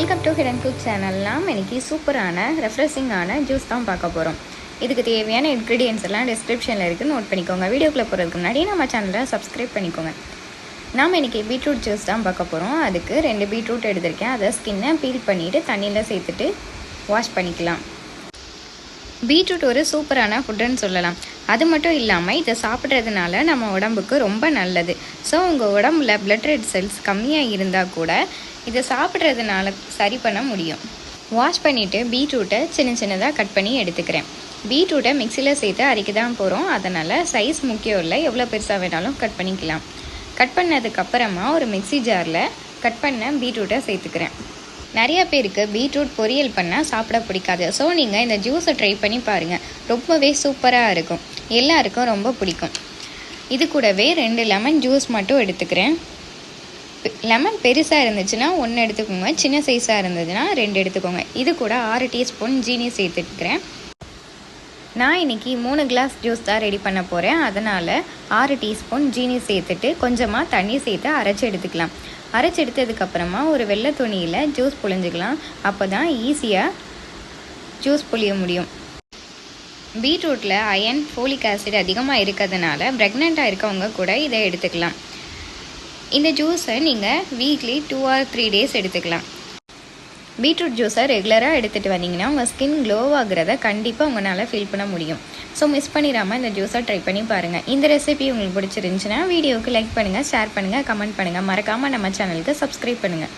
Welcome to hidden cook channel நாம் இன்னைக்கு சூப்பரான ரெஃப்ரெஷிங்கான ஜூஸ் தான் பார்க்க போகிறோம் இதுக்கு தேவையான இன்க்ரீடியன்ஸ் எல்லாம் டிஸ்கிரிப்ஷனில் இருக்குது நோட் பண்ணிக்கோங்க. வீடியோக்குள்ளே போகிறதுக்கு முன்னாடி நம்ம சேனலை சப்ஸ்கிரைப் பண்ணிக்கோங்க. நாம் இன்றைக்கி பீட்ரூட் ஜூஸ் தான் பார்க்க போகிறோம் அதுக்கு ரெண்டு பீட்ரூட் எடுத்திருக்கேன். அதை ஸ்கின்னை பீல் பண்ணிவிட்டு தண்ணியில் சேர்த்துட்டு வாஷ் பண்ணிக்கலாம். பீட்ரூட் ஒரு சூப்பரான ஃபுட்டுன்னு சொல்லலாம். அது மட்டும் இல்லாமல் இதை சாப்பிட்றதுனால நம்ம உடம்புக்கு ரொம்ப நல்லது. ஸோ உங்கள் உடம்புல பிளட் ரெட் செல்ஸ் கம்மியாக இருந்தால் கூட இதை சாப்பிட்றதுனால சரி பண்ண முடியும். வாஷ் பண்ணிவிட்டு பீட்ரூட்டை சின்ன சின்னதாக கட் பண்ணி எடுத்துக்கிறேன். பீட்ரூட்டை மிக்சியில் சேர்த்து அரைக்க தான் போகிறோம் அதனால் சைஸ் முக்கியம் இல்லை. எவ்வளோ பெருசாக வேணாலும் கட் பண்ணிக்கலாம். கட் பண்ணதுக்கப்புறமா ஒரு மிக்ஸி ஜாரில் கட் பண்ண பீட்ரூட்டை சேர்த்துக்கிறேன். நிறைய பேருக்கு பீட்ரூட் பொரியல் பண்ணால் சாப்பிட பிடிக்காது. ஸோ நீங்கள் இந்த ஜூஸை ட்ரை பண்ணி பாருங்கள் ரொம்பவே சூப்பராக இருக்கும். எல்லாருக்கும் ரொம்ப பிடிக்கும். இது கூடவே ரெண்டு லெமன் ஜூஸ் மட்டும் எடுத்துக்கிறேன். லெமன் பெருசாக இருந்துச்சுன்னா ஒன்று எடுத்துக்கோங்க. சின்ன சைஸாக இருந்ததுன்னா ரெண்டு எடுத்துக்கோங்க. இது கூட ஆறு டீஸ்பூன் ஜீனி சேர்த்துக்கிறேன். நான் இன்றைக்கி மூணு கிளாஸ் ஜூஸ் தான் ரெடி பண்ண போகிறேன் அதனால் ஆறு டீஸ்பூன் ஜீனி சேர்த்துட்டு கொஞ்சமாக தண்ணி சேர்த்து அரைச்சி எடுத்துக்கலாம். அரைச்சி எடுத்ததுக்கப்புறமா ஒரு வெள்ளை துணியில் ஜூஸ் புழிஞ்சிக்கலாம். அப்போ தான் ஈஸியாக ஜூஸ் புழிய முடியும். பீட்ரூட்டில் அயன் ஃபோலிக் ஆசிட் அதிகமாக இருக்கிறதுனால ப்ரெக்னெண்ட்டாக இருக்கவங்க கூட இதை எடுத்துக்கலாம். இந்த ஜூஸை நீங்கள் weekly two or three days எடுத்துக்கலாம். பீட்ரூட் ஜூஸை ரெகுலராக எடுத்துகிட்டு வந்தீங்கன்னா உங்கள் ஸ்கின் க்ளோ ஆகுறத கண்டிப்பாக உங்களால் ஃபீல் பண்ண முடியும். ஸோ மிஸ் பண்ணிடாமல் இந்த ஜூஸை ட்ரை பண்ணி பாருங்கள் இந்த ரெசிபி உங்களுக்கு பிடிச்சிருந்துச்சுன்னா வீடியோவுக்கு லைக் பண்ணுங்கள் ஷேர் பண்ணுங்கள் கமெண்ட் பண்ணுங்கள் மறக்காமல் நம்ம சேனலுக்கு சப்ஸ்கிரைப் பண்ணுங்கள்